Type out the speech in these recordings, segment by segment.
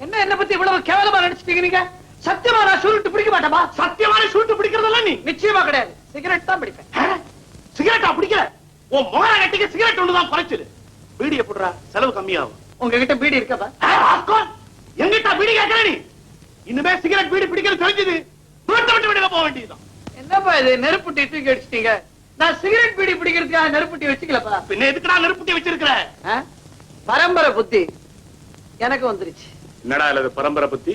என்ன என்ன பத்தி இவ்வளவு கேவலமா நினைச்சிட்டீங்க நீங்க சத்தியமா நான் சுருட்டு பிடிக்க மாட்டேன்பா சத்தியமான சுருட்டு பிடிக்கிறதல்ல நீ? நிச்சயமா கிடையாது. சிகரெட் தான் பிடிப்பேன். ஆ? சிகரெட்டா பிடிக்கிற உன் முகர கட்டிக்க சிகரெட் ஒண்ணுதான் குறைச்சிரு பீடிய போடுறா செலவு கம்மியாகும். உங்ககிட்ட பீடி இருக்கப்பா? ஆ, ராஸ்கோல், எங்கிட்ட பீடி கேட்கற நீ? இனிமே சிகரெட் பீடி பிடிக்கிறது தெரிஞ்சது. வீட்டை விட்டு வெளியில போக வேண்டியதுதான். என்னப்பா இது நெருப்புட்டி தூக்கி அடிச்சிட்டீங்க? நான் சிகரெட் பீடி பிடிக்கிறதுக்காக நெருப்புட்டி வச்சுக்கலப்பா. பின்ன எதுக்குடா நெருப்புட்டி வச்சிருக்கிற? பரம்பரை புத்தி. எனக்கு வந்துருச்சு. என்னடா இல்லது பரம்பரை பத்தி?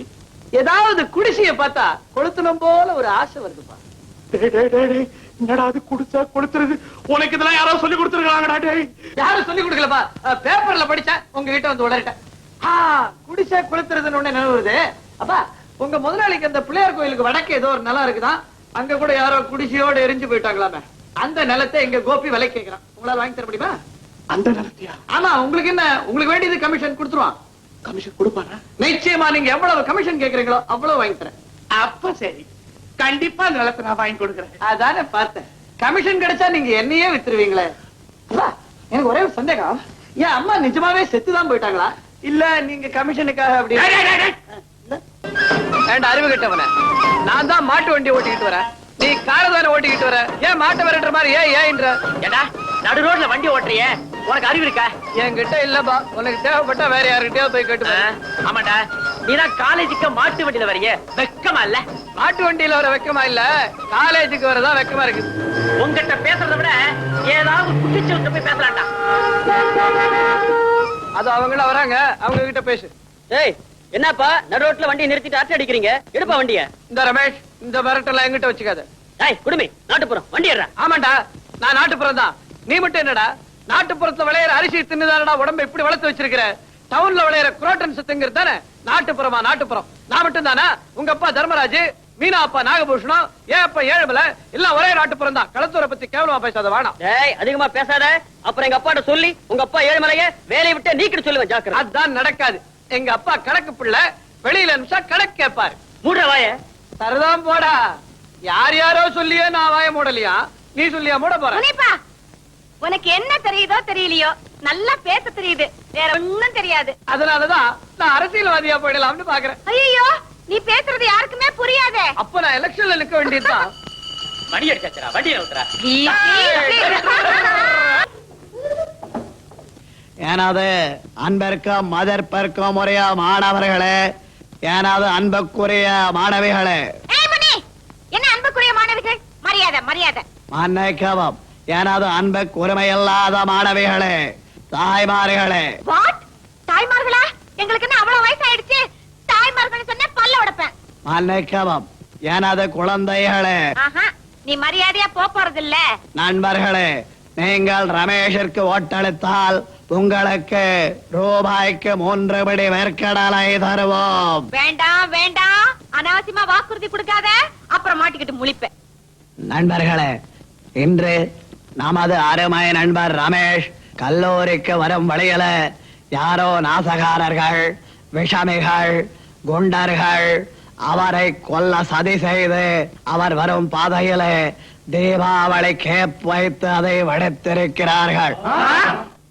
ஏதாவது குடிசைய பார்த்தா கொளுத்தணும் போல ஒரு ஆசை வருதுப்பா என்னடா அது குடிச்சா கொளுத்துறது? உனக்கு இதெல்லாம் யாரோ சொல்லி கொடுத்துருக்காங்கடா டேய். யாரும் சொல்லி கொடுக்கலப்பா பேப்பர்ல படிச்சேன் உங்ககிட்ட வந்து உளறிட்டேன். ஆ, குடிசை கொளுத்துறதுன்னு ஒண்ணு நினைவு வருது. அப்பா உங்க முதலாளிக்கு அந்த பிள்ளையார் கோயிலுக்கு வடக்கு ஏதோ ஒரு நிலம் இருக்குதான். அங்க கூட யாரோ குடிசையோட எரிஞ்சு போயிட்டாங்களாமே. அந்த நிலத்தை எங்க கோபி விலை கேட்கிறான். உங்களால வாங்கி தர முடியுமா? அந்த நிலத்தியா? ஆமா உங்களுக்கு என்ன உங்களுக்கு வேண்டியது கமிஷன் கொடுத்துருவான். கமிஷன் கொடுப்பாரா? நிச்சயமா நீங்க எவ்வளவு கமிஷன் கேக்குறீங்களோ அவ்வளவு வாங்கி தரேன். அப்ப சரி. கண்டிப்பா நிலத்தை நான் வாங்கி கொடுக்குறேன். அதான பார்த்தேன். கமிஷன் கிடைச்சா நீங்க என்னையே வித்துருவீங்களே. எனக்கு ஒரே ஒரு சந்தேகம். என் அம்மா நிஜமாவே செத்துதான் போயிட்டாங்களா? இல்ல நீங்க கமிஷனுக்காக அப்படி டேய், அறிவு கட்டவன? நான் தான் மாட்டு வண்டி ஓட்டிக்கிட்டு வரேன். நீ காரை தானே ஓட்டிக்கிட்டு வர. ஏன் மாட்டை வரன்ற மாதிரி ஏன் ஏன்ற? ஏடா நடு ரோட்ல வண்டி ஓட்டுறியே. உனக்கு அறிவு இருக்கா? என்கிட்ட இல்லப்பா. உனக்கு தேவைப்பட்டா வேற யாருக்கிட்டயாவது போய் கேட்டு. ஆமாடா. நீதான் காலேஜுக்கு மாட்டு வண்டியில வரிய. வெக்கமா இல்ல? மாட்டு வண்டியில வர வெக்கமா இல்ல. காலேஜுக்கு வரதான் வெக்கமா இருக்கு. உங்ககிட்ட பேசுறத விட ஏதாவது குட்டிச்சவங்க போய் பேசலாம்டா. அது அவங்கள வராங்க. அவங்க கிட்ட பேசு. ஏய் என்னப்பா? நடு ரோட்ல வண்டியை நிறுத்திட்டு அரட்டை அடிக்கிறீங்க. எடுப்பா வண்டிய. இந்த ரமேஷ் இந்த மிரட்டெல்லாம் எங்கிட்ட வச்சுக்காத. ஏய் குடுமி நாட்டுப்புறம். வண்டி ஏறா ஆமாண்டா. நான் நாட்டுப்புறம் தான் நீ மட்டும் என்னடா? நாட்டுப்புறத்துல விளையிற அரிசி தின்னுதானடா உடம்ப இப்படி வளர்த்து வச்சிருக்கிற? டவுன்ல விளையிற குரோட்டன்ஸ் திங்கிறது தானே நாட்டுப்புறமா நாட்டுப்புறம். நான் மட்டும் தானே உங்க அப்பா தர்மராஜ் மீனா அப்பா நாகபூஷணம் ஏன் அப்பா ஏழுமலை எல்லாம் ஒரே நாட்டுப்புறம் தான். களத்தூரை பத்தி கேவலமா பேசாத வேணாம் டேய் அதிகமா பேசாத. அப்புறம் எங்க அப்பாட்ட சொல்லி உங்க அப்பா ஏழுமலைய வேலையை விட்டு நீக்கிட்டு சொல்லுவேன் ஜாக்கிரதை. அதான் நடக்காது. எங்க அப்பா கணக்கு பிள்ளை வெளியில அனுப்பிச்சா கணக்கு கேட்பாரு. மூடுற வாய. சரிதான் போடா. யார் யாரோ சொல்லியே நான் வாய மூடலையா? நீ சொல்லியா மூட போற? உனக்கு என்ன தெரியுதோ தெரியலையோ? நல்லா பேச தெரியுது. வேற ஒண்ணும் தெரியாது. அதனாலதான் நான் அரசியல்வாதியா போயிடலாம்னு பாக்குறேன். ஐயோ நீ பேசுறது யாருக்குமே புரியாதே. அப்ப நான் எலெக்ஷன்ல நிக்க வேண்டியதுதான். வண்டி அடிச்சாச்சரா வண்டி நவுத்துறா ஏனாவது மதற்பிற்கும் உரிய மாணவர்களே. ஏனாவது அன்புக்குரிய மாணவிகளே. என்ன அன்புக்குரிய மாணவிகள்? மரியாதை மரியாதை. மன்னிக்கவும். ஏனாவது அன்புக்கு உரிமையில்லாத மாணவிகளே தாய்மார்களே. வாட்? தாய்மார்களா? எங்களுக்கு என்ன அவ்வளவு வயசாயிடுச்சு? தாய்மார்கள் சொன்ன பல்ல உடைப்பேன். மன்னிக்கவும் எனது குழந்தைகளே. நீ மரியாதையா போறது இல்ல நண்பர்களே நீங்கள் ரமேஷிற்கு ஓட்டளித்தால் உங்களுக்கு ரூபாய்க்கு மூன்று படி வேர்க்கடலை தருவோம். வேண்டாம் வேண்டாம். அனாவசியமா வாக்குறுதி கொடுக்காத அப்புறம் மாட்டிக்கிட்டு முழிப்பேன். நண்பர்களே இன்று நமது அருமை நண்பர் ரமேஷ் கல்லூரிக்கு வரும் வழியில யாரோ நாசகாரர்கள் விஷமிகள் குண்டர்கள் அவரை கொல்ல சதி செய்து அவர் வரும் பாதையில தீபாவளி கேப் வைத்து அதை வடித்திருக்கிறார்கள்.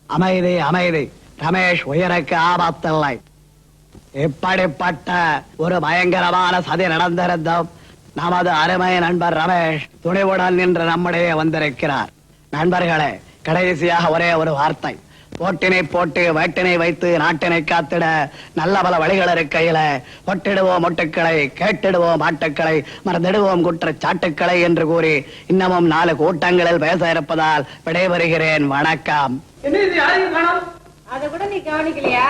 அமைதி அமைதி. ரமேஷ் உயிருக்கு ஆபத்தில்லை. இப்படிப்பட்ட ஒரு பயங்கரமான சதி நடந்திருந்தும் நமது அருமை நண்பர் ரமேஷ் துணிவுடன் நின்று நம்முடைய வந்திருக்கிறார். நண்பர்களே கடைசியாக ஒரே ஒரு வார்த்தை. போட்டினை போட்டு வேட்டினை வைத்து நாட்டினை காத்திட நல்ல பல வழிகள் இருக்கையில பொட்டிடுவோம் மொட்டுக்களை கேட்டிடுவோம் ஆட்டுக்களை மறந்திடுவோம் குற்றச்சாட்டுக்களை என்று கூறி இன்னமும் நாலு கூட்டங்களில் பேச இருப்பதால் விடைபெறுகிறேன். வணக்கம். அத கூட நீ கவனிக்கலையா?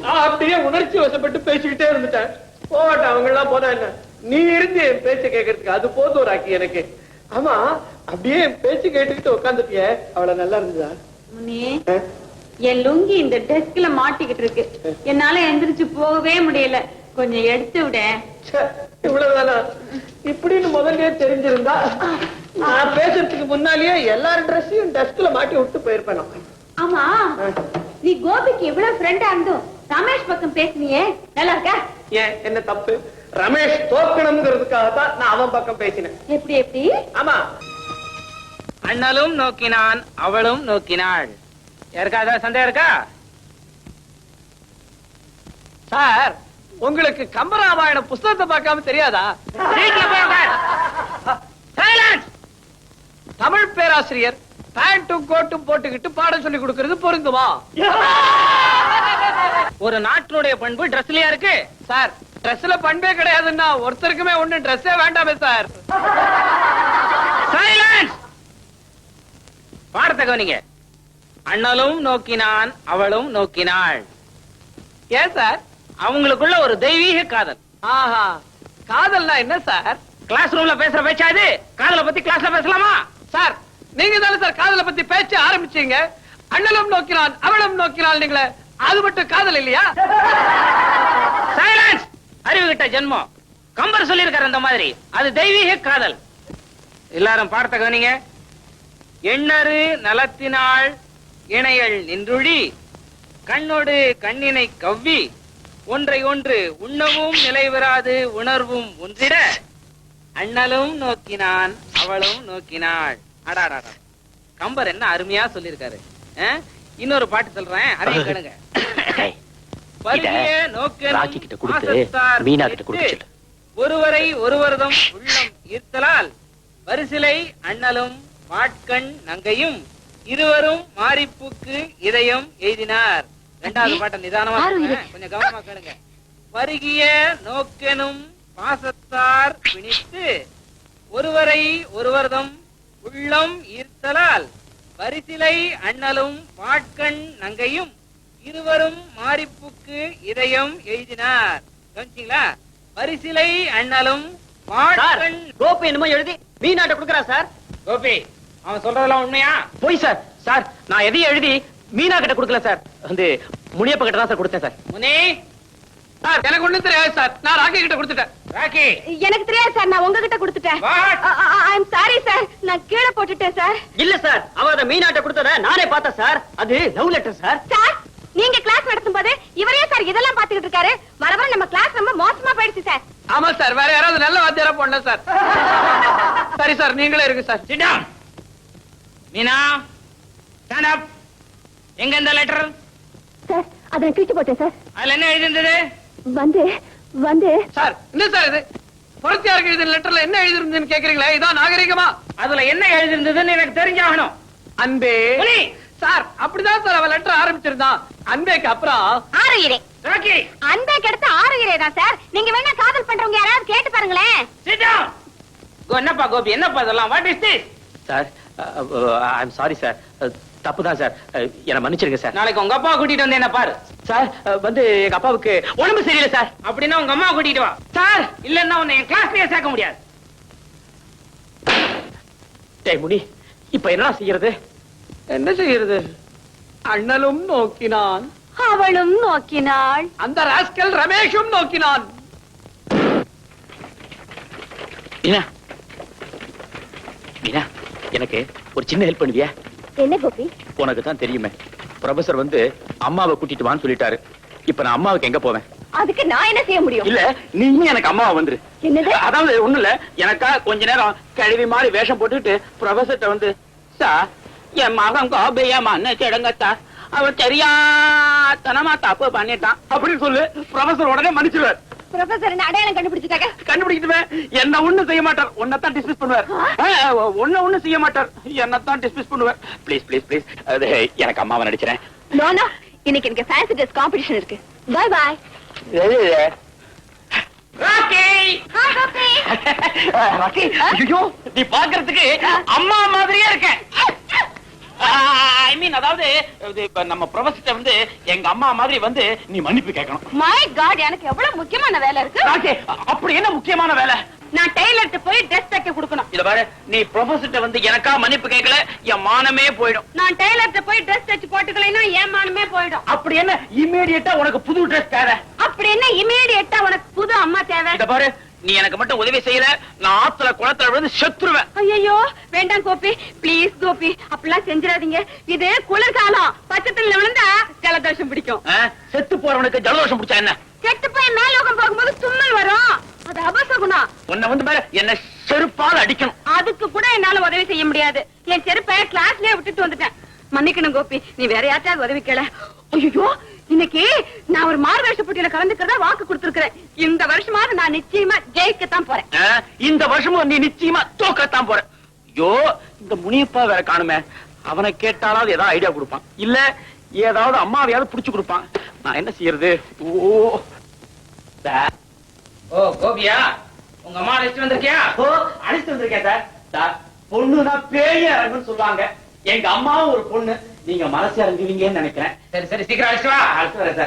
நான் அப்படியே உணர்ச்சி வசப்பட்டு பேசிக்கிட்டே இருந்துட்டேன். போகட்டும் அவங்க எல்லாம் போனா என்ன? நீ இருந்து என் பேச்ச கேட்கறதுக்கு அது போதும் ராக்கி எனக்கு. ஆமா அப்படியே பேச்சு கேட்டுக்கிட்டு உட்காந்துட்டிய அவ்வளவு நல்லா இருந்ததா? முனி என் லுங்கி இந்த டெஸ்க்ல மாட்டிக்கிட்டு இருக்கு. என்னால எந்திரிச்சு போகவே முடியல. கொஞ்சம் எடுத்து விட. இவ்வளவுதானா? இப்படின்னு முதல்லயே தெரிஞ்சிருந்தா நான் பேசுறதுக்கு முன்னாலேயே எல்லார் ட்ரெஸ்ஸையும் டெஸ்க்ல மாட்டி விட்டு போயிருப்பேன். ஆமா. நீ கோபிக்கு இவ்வளவு ஃப்ரெண்டா இருந்தும் ரமேஷ் பக்கம் பேசுனியே. நல்லா இருக்கா? ஏன் என்ன தப்பு? ரமேஷ் தோக்கணுங்கிறதுக்காக தான் நான் அவன் பக்கம் பேசினேன். எப்படி எப்படி? ஆமா அண்ணலும் நோக்கினான் அவளும் நோக்கினாள். யாருக்கா ஏதாவது சந்தேகம் இருக்கா? சார் உங்களுக்கு கம்பராமாயண புஸ்தகத்தை பார்க்காம தெரியாதா? தமிழ் பேராசிரியர் பேண்ட்டும் கோட்டும் போட்டுக்கிட்டு பாடம் சொல்லி கொடுக்கிறது பொருந்துமா? ஒரு நாட்டினுடைய பண்பு ட்ரெஸ்லயா இருக்கு? சார் ட்ரெஸ்ல பண்பே கிடையாதுன்னா ஒருத்தருக்குமே ஒண்ணு ட்ரெஸ்ஸே வேண்டாமே சார். சைலன்ஸ் பாடத்தை கவனிங்க. அண்ணலும் நோக்கினான் அவளும் நோக்கினாள். ஏன் சார்? அவங்களுக்குள்ள ஒரு தெய்வீக காதல். ஆஹா. காதல்னா என்ன சார்? கிளாஸ் ரூம்ல பேசுற பேச்சா இது காதல பத்தி கிளாஸ்ல பேசலாமா? சார் நீங்க தானே சார் காதலை பத்தி பேச்ச ஆரம்பிச்சீங்க. அண்ணலும் நோக்கினான் அவளும் நோக்கினாள் நீங்களே. அது மட்டும் காதல் இல்லையா? சைலன்ஸ் அறிவு கிட்ட ஜென்மம். கம்பர் சொல்லியிருக்காரு அந்த மாதிரி. அது தெய்வீக காதல். எல்லாரும் பாடத்தை கவனிங்க. எண்ணறு நலத்தினாள் இணையல் நின்றுழி கண்ணோடு கண்ணினை கவ்வி ஒன்றை ஒன்று உண்ணவும் நிலைவராது உணர்வும் ஒன்றிட அண்ணலும் நோக்கினான் அவளும் நோக்கினாள். அடாடாடா. கம்பர் என்ன அருமையா சொல்லியிருக்காரு? இன்னொரு பாட்டு சொல்றேன் அதையும் கேளுங்க. ஒருவரை ஒருவரதும் உள்ளம் ஈர்த்தலால் வரிசிலை அண்ணலும் பாட்கண் நங்கையும் இருவரும் மாரிப்புக்கு இதயம் எய்தினார். இரண்டாவது பாட்டை நிதானமா. கொஞ்சம் கவனமா கேளுங்க. பருகிய நோக்கெனும் பாசத்தார் பிணித்து ஒருவரை ஒருவரதும் உள்ளம் ஈர்த்தலால் வரிசிலை அண்ணலும் பாட்கண் நங்கையும் இருவரும் மாரிப்புக்கு இதயம் எழுதினார் கவனிச்சீங்களா? வரிசிலை அண்ணலும் பாட்கண் கோபி என்னமோ எழுதி மீனாட்ட குடுக்கறா சார். கோபி அவன் சொல்றதெல்லாம் உண்மையா? போய் சார். சார் நான் எதையும் எழுதி மீனா கிட்ட கொடுக்கல சார். வந்து முனியப்ப கிட்ட தான் சார் கொடுத்தேன் சார். முனி? சார் எனக்கு ஒண்ணும் தெரியாது சார். நான் ராக்கி கிட்ட கொடுத்துட்டேன். ராக்கி? எனக்கு தெரியாது சார். நான் உங்ககிட்ட கொடுத்துட்டேன். வாட் ஐம் சாரி சார் நான் கீழே போட்டுட்டேன் சார். இல்ல சார். அவ அத மீனாட்ட கொடுத்தத நானே பார்த்தேன் சார். அது லவ் லெட்டர் சார். சார் நீங்க கிளாஸ் நடத்தும் போது இவரே சார் இதெல்லாம் பாத்துக்கிட்டு இருக்காரு. வர வர நம்ம கிளாஸ் ரொம்ப மோசமா போயிடுச்சு சார். ஆமா சார். வேற யாராவது நல்ல வாத்தியாரா போடல சார். சரி சார். நீங்களே இருக்கு sir. Sit down Meena stand up எங்க இந்த லெட்டர் சார் அதை கிழிச்சு போட்டேன் சார் அதுல என்ன எழுதிருந்தது வந்து வந்து. சார் என்ன சார் இது? பொறுத்தியாருக்கு எழுதின லெட்டர்ல என்ன எழுதிருந்ததுன்னு கேக்குறீங்களா? இதான் நாகரிகமா? அதுல என்ன எழுதிருந்ததுன்னு எனக்கு தெரிஞ்சாகணும். அன்பே. சார் அப்படிதான் சார் அவன் லெட்டர் ஆரம்பிச்சிருந்தான். அன்பேக்கு அப்புறம் ஆறுகிறே ராக்கி அன்பே கெடுத்து ஆறுகிறே தான் சார் நீங்க வேணா காதல் பண்றவங்க யாராவது கேட்டு பாருங்களேன். என்னப்பா கோபி? என்னப்பா இதெல்லாம்? What is this sir I am sorry sir தப்பு தான் சார் என்னை மன்னிச்சிருங்க சார் நாளைக்கு உங்க அப்பா கூட்டிட்டு வந்து என்ன பாரு. சார் வந்து எங்க அப்பாவுக்கு உடம்பு சரியில்லை சார் அப்படின்னா உங்க அம்மா கூட்டிட்டு வா. சார் இல்லன்னா உன்னை என் கிளாஸ்லயே சேர்க்க முடியாது. டேய் முனி இப்ப என்ன செய்யறது? என்ன செய்யறது? அண்ணலும் நோக்கினான். அவளும் நோக்கினாள். அந்த ராஸ்கல் ரமேஷும் நோக்கினான். மீனா. மீனா. எனக்கு ஒரு சின்ன ஹெல்ப் பண்ணுவியா? என்ன கோபி? உனக்கு தான் தெரியுமே. ப்ரொஃபசர் வந்து அம்மாவை கூட்டிட்டு வான்னு சொல்லிட்டாரு. இப்ப நான் அம்மாவுக்கு எங்க போவேன்? அதுக்கு நான் என்ன செய்ய முடியும்? இல்ல நீயும் எனக்கு அம்மாவை வந்துரு. என்னது? அதாவது ஒண்ணு இல்ல எனக்கா கொஞ்ச நேரம் கழுவி மாதிரி வேஷம் போட்டுட்டு ப்ரொஃபசர்ட்ட வந்து சார் என் மகன் கோபையா மன்னிச்சிடுங்கத்தா. அவன் தெரியாதனமா தப்பு பண்ணிட்டான். அப்படின்னு சொல்லு ப்ரொஃபசர் உடனே மன்னிச்சிருவார். ப்ரொஃபசர் அடையாளம் கண்டுபிடிச்சிட்டாங்க? கண்டுபிடிக்கிட்டுவேன் என்ன ஒண்ணு செய்ய மாட்டார். உன்னைத்தான் டிஸ்மிஸ் பண்ணுவார். ஒண்ணு ஒண்ணு செய்ய மாட்டார். என்னத்தான் டிஸ்மிஸ் பண்ணுவார். ப்ளீஸ் ப்ளீஸ் ப்ளீஸ் அது எனக்கு அம்மாவை நடிச்சிறேன் நோ நோ இன்னைக்கு எனக்கு ஃபேன்சி ட்ரெஸ் காம்படிஷன் இருக்கு. பை பை நீ பாக்குறதுக்கு அம்மா மாதிரியே இருக்க மீன் அதாவது நம்ம ப்ரொஃபசர் வந்து எங்க அம்மா மாதிரி வந்து நீ மன்னிப்பு கேட்கணும். மை காட் எனக்கு எவ்வளவு முக்கியமான வேலை இருக்கு? ராக்கி, அப்படி என்ன முக்கியமான வேலை? நான் டெய்லர்ட்ட போய் ட்ரெஸ் தைக்க கொடுக்கணும். இத பாரு நீ ப்ரொஃபசர் வந்து எனக்கா மன்னிப்பு கேட்கல என் மானமே போயிடும். நான் டெய்லர்ட்ட போய் ட்ரெஸ் தைச்சு போட்டுக்கலைன்னா ஏமானமே போயிடும். அப்படி என்ன இம்மீடியட்டா உனக்கு புது ட்ரெஸ் தேவை? அப்படி என்ன இமீடியட்டா உனக்கு புது அம்மா தேவை? இத பாரு நீ எனக்கு மட்டும் உதவி செய்யல நான் ஆத்துல குளத்துல விழுந்து செத்துருவேன். ஐயோ வேண்டாம் கோபி. ப்ளீஸ் கோபி அப்படிலாம் செஞ்சிடாதீங்க. இது குளிர்காலம். பச்சத்துல விழுந்தா ஜலதோஷம் பிடிக்கும்? செத்து போறவனுக்கு ஜலதோஷம் பிடிச்சா என்ன? கெட்டு போய் மேலோகம் போகும்போது தும்மல் வரும். அது அபசகுணம். உன்னை வந்து பாரு என்ன செருப்பால் அடிக்கணும். அதுக்கு கூட என்னால உதவி செய்ய முடியாது. என் செருப்பை கிளாஸ்லயே விட்டுட்டு வந்துட்டேன். மன்னிக்கணும் கோபி நீ வேற யார்ட்டாவது உதவி கேள. ஐயோ இன்னைக்கு நான் ஒரு மார்வேஷ போட்டியில கலந்துக்கிறதா வாக்கு கொடுத்திருக்கிறேன். இந்த வருஷமாவது நான் நிச்சயமா ஜெயிக்கத்தான் போறேன். இந்த வருஷமும் நீ நிச்சயமா தோக்கத்தான் போற. ஐயோ இந்த முனியப்பா வேற காணுமே. அவனை கேட்டாலாவது ஏதாவது ஐடியா கொடுப்பான். இல்ல ஏதாவது அம்மாவையாவது புடிச்சு கொடுப்பான். நான் என்ன செய்யறது? ஓ ஓ கோபியா உங்க அம்மா அழைச்சிட்டு வந்திருக்கியா? ஓ அழைச்சிட்டு வந்திருக்கேன் சார். சார் பொண்ணுனா பேய சொல்லுவாங்க. எங்க அம்மாவும் ஒரு பொண்ணு. நீங்க மனசு இறங்குவீங்கன்னு நினைக்கிறேன். சரி சரி சீக்கிரம் அழைச்சிட்டு வா. அடுத்து வரேன் சார்.